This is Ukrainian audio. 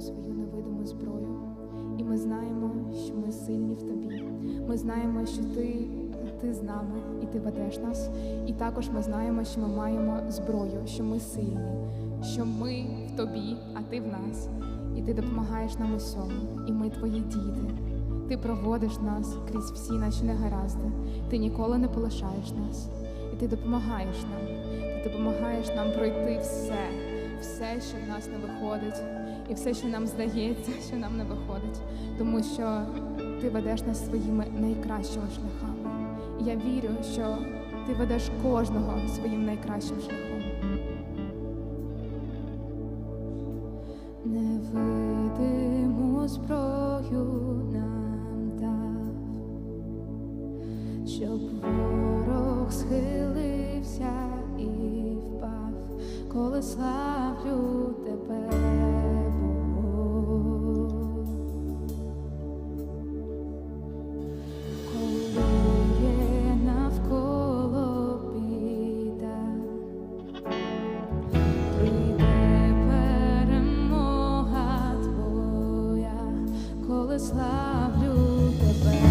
свою невидиму зброю, і ми знаємо, що ми сильні в тобі. Ми знаємо, що ти, ти з нами і ти ведеш нас. І також ми знаємо, що ми маємо зброю, що ми сильні, що ми в тобі, а ти в нас. І ти допомагаєш нам усьому, і ми твої діти. Ти проводиш нас крізь всі наші негаразди. Ти ніколи не полишаєш нас, і ти допомагаєш нам. Ти допомагаєш нам пройти все, все, що в нас не виходить, і все, що нам здається, що нам не виходить, тому що ти ведеш нас своїми найкращими шляхами. І я вірю, що ти ведеш кожного своїм найкращим шляхом. прославлю тебе.